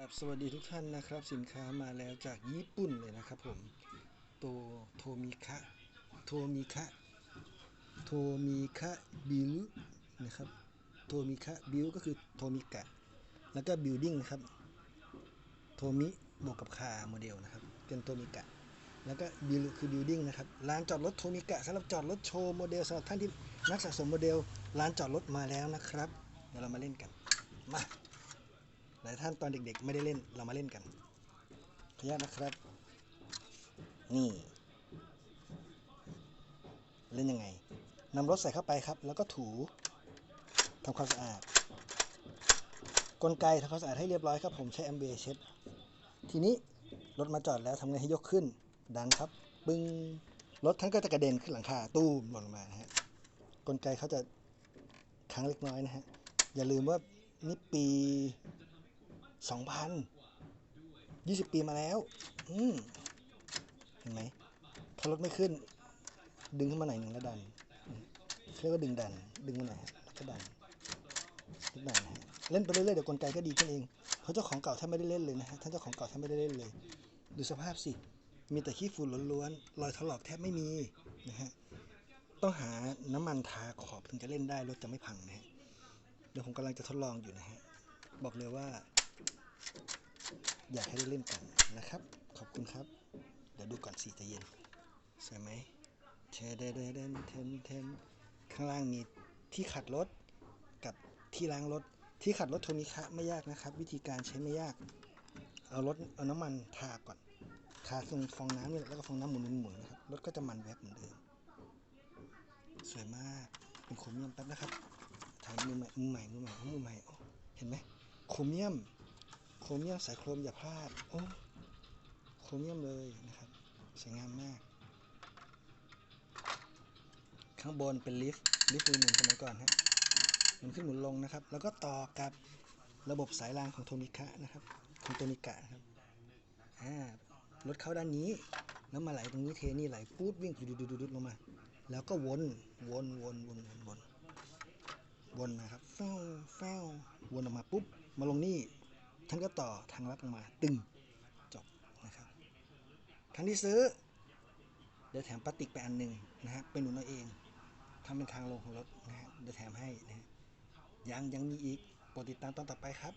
ครับสวัสดีทุกท่านนะครับ สินค้ามาแล้วจากญี่ปุ่นเลยนะครับผมโตโทมิคะโทมิคะโทมิคะบิลนะครับโทมิคะบิลก็คือโทมิกะ แล้วก็บิลดิ้งนะครับโทมิบวกกับคาโมเดลนะครับ เป็นโทมิกะ แล้วก็บิลคือบิลดิ้งนะครับลานจอดรถโทมิกะสำหรับจอดรถโชว์โมเดลสำหรับท่านที่นักสะสมโมเดลลานจอดรถมาแล้วนะครับเดี๋ยวเรามาเล่นกันมา หลายท่านตอนเด็กๆ ไม่ได้เล่นเรามาเล่นกันขออนุญาตนะครับ นี่ เล่นยังไงนำรถใส่เข้าไปครับ แล้วก็ถูทำความสะอาด กลไกทำความสะอาดให้เรียบร้อยครับผมใช้แอมเบเช็ดทีนี้รถมาจอดแล้วทำไงให้ยกขึ้น ดันครับ ปึ้งรถท่านก็จะกระเด็นขึ้นหลังคาตู้มหล่นลงมานะฮะกลไกเขาจะค้างเล็กน้อยนะฮะ อย่าลืมว่านี่ปี สองพันยี่สิบปีมาแล้ว อืมเห็นไหมถ้ารถไม่ขึ้น ดึงขึ้นมาหน่อยหนึ่งแล้วดันเรียกว่าดึงดัน ดึงมาหน่อยแล้วก็ดันนิดหน่อยนะเล่นไปเรื่อยๆเดี๋ยวกลไกก็ดีขึ้นเองเพราะเจ้าของเก่าแทบไม่ได้เล่นเลยนะฮะท่านเจ้าของเก่าแทบไม่ได้เล่นเลย ดูสภาพสิมีแต่ขี้ฝุ่นล้วนๆรอยถลอกแทบไม่มีนะฮะต้องหาน้ำมันทาขอบถึงจะเล่นได้รถจะไม่พังนะฮะเดี๋ยวผมกำลังจะทดลองอยู่นะฮะบอกเลยว่า อยากให้ได้เล่นกันนะครับ ขอบคุณครับ เดี๋ยวดูก่อนสิใจะเย็นสวยไหมเทเดเดเดนเทนเทนข้างล่างมีที่ขัดรถกับที่ล้างรถ ที่ขัดรถโทมิคะไม่ยากนะครับ วิธีการใช้ไม่ยาก เอารถเอาน้ำมันทาก่อนทาตรงฟองน้ำนี่แหละแล้วก็ฟองน้ำหมุนหมุนๆนะครับรถก็จะมันแวบเหมือนเดิมสวยมากเป็นโครเมียมแป๊บนะครับถ่ายมือใหม่มือใหม่มือใหม่เอามือใหม่เห็นไหมโครเมียม โครเมียมสายโครมอย่าพลาด โอ้โครเมียมเลยนะครับ สวยงามมาก ข้างบนเป็นลิฟต์ลิฟต์มือหมุนสมัยก่อนฮะหมุนขึ้นหมุนลงนะครับ แล้วก็ต่อกับระบบสายรางของโทมิคะนะครับของโทมิกะนะครับอ่ารถเข้าด้านนี้แล้วมาไหลตรงนี้เทนี่ไหลปุ๊บวิ่งดุดดุดลงมา แล้วก็วนวนวนวนวนวนวนมาครับแฟวแฟววนออกมาปุ๊บมาลงนี่ ท่านก็ต่อทางลัดลงมาตึงจบนะครับท่านที่ซื้อเดี๋ยวแถมพลาสติกไปอันหนึ่งนะฮะเป็นหนุนเอาเองทำเป็นทางลงของรถนะฮะเดี๋ยวแถมให้นะฮะยังยังมีอีกโปรดติดตามตอนต่อไปครับ